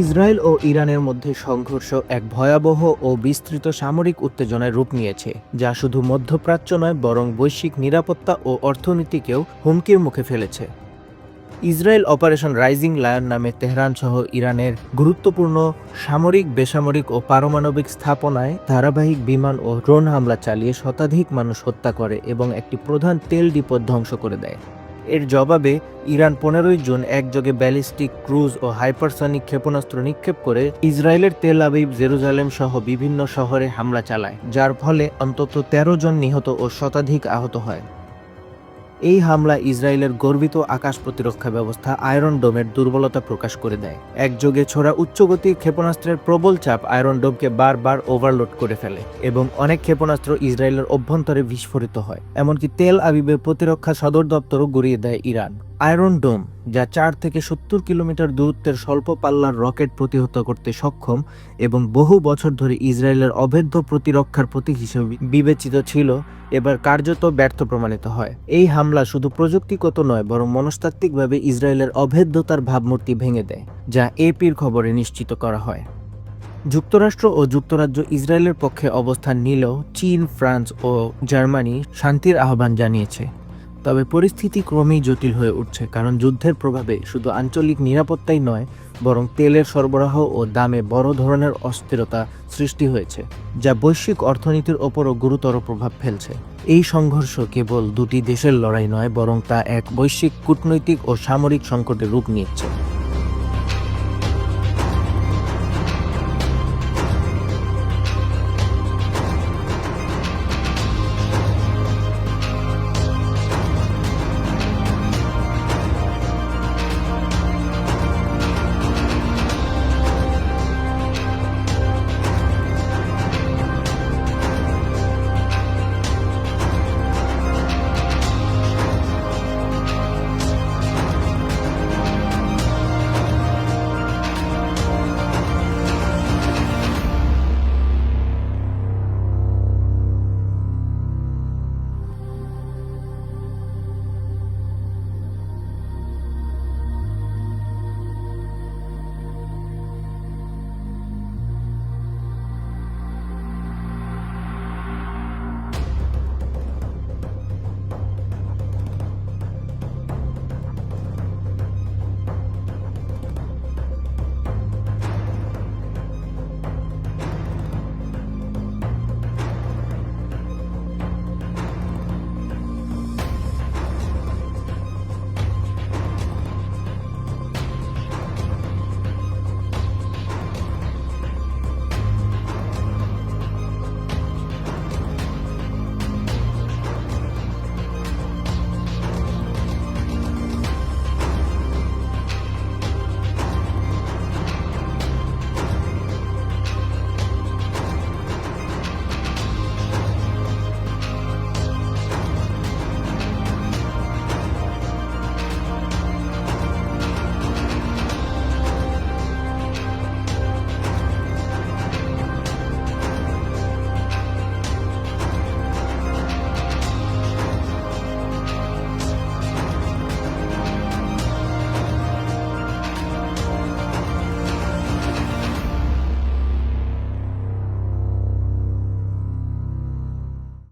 Israel ও ইরানের মধ্যে সংঘর্ষ এক ভয়াবহ ও বিস্তৃত সামরিক উত্তেজনায় রূপ নিয়েছে, যা শুধু মধ্যপ্রাচ্য নয়, বরং বৈশ্বিক নিরাপত্তা ও অর্থনীতিকেও হুমকির মুখে ফেলেছে। ইসরায়েল অপারেশন রাইজিং লায়ন নামে তেহরান সহ ইরানের গুরুত্বপূর্ণ সামরিক, বেসামরিক ও পারমাণবিক স্থাপনায় ধারাবাহিক বিমান ও ড্রোন হামলা চালিয়ে শতাধিক মানুষ হত্যা করে এবং একটি প্রধান তেল ডিপো ধ্বংস করে দেয়। এর জবাবে, ইরান পনেরোই জুন একযোগে ব্যালিস্টিক ক্রুজ ও হাইপারসনিক ক্ষেপণাস্ত্র নিক্ষেপ করে ইসরায়েলের তেল আবিব জেরুজালেম সহ বিভিন্ন শহরে হামলা চালায়, যার ফলে অন্তত তেরো জন নিহত ও শতাধিক আহত হয়। এই হামলা ইসরায়েলের গর্বিত আকাশ প্রতিরক্ষা ব্যবস্থা আয়রন ডোমের দুর্বলতা প্রকাশ করে দেয়। একযোগে ছোড়া উচ্চগতি ক্ষেপণাস্ত্রের প্রবল চাপ আয়রন ডোমকে বারবার ওভারলোড করে ফেলে এবং অনেক ক্ষেপণাস্ত্র ইসরায়েলের অভ্যন্তরে বিস্ফোরিত হয়। এমনকি তেল আবিবের প্রতিরক্ষা সদর দপ্তরও গুড়িয়ে দেয় ইরান। আয়রন ডোম, যা চার থেকে সত্তর কিলোমিটার দূরত্বের স্বল্প পাল্লার রকেট প্রতিহত করতে সক্ষম এবং বহু বছর ধরে ইসরায়েলের অভেদ্য প্রতিরক্ষার প্রতীক হিসেবে বিবেচিত ছিল, এবার কার্যত ব্যর্থ প্রমাণিত হয়। এই হামলা শুধু প্রযুক্তিগত নয়, বরং মনস্তাত্ত্বিকভাবে ইসরায়েলের অভেদ্যতার ভাবমূর্তি ভেঙে দেয়, যা এপির খবরে নিশ্চিত করা হয়। যুক্তরাষ্ট্র ও যুক্তরাজ্য ইসরায়েলের পক্ষে অবস্থান নিলেও চীন, ফ্রান্স ও জার্মানি শান্তির আহ্বান জানিয়েছে। তবে পরিস্থিতি ক্রমেই জটিল হয়ে উঠছে, কারণ যুদ্ধের প্রভাবে শুধু আঞ্চলিক নিরাপত্তাই নয়, বরং তেলের সরবরাহ ও দামে বড় ধরনের অস্থিরতা সৃষ্টি হয়েছে, যা বৈশ্বিক অর্থনীতির ওপরও গুরুতর প্রভাব ফেলছে। এই সংঘর্ষ কেবল দুটি দেশের লড়াই নয়, বরং তা এক বৈশ্বিক কূটনৈতিক ও সামরিক সংকটের রূপ নিচ্ছে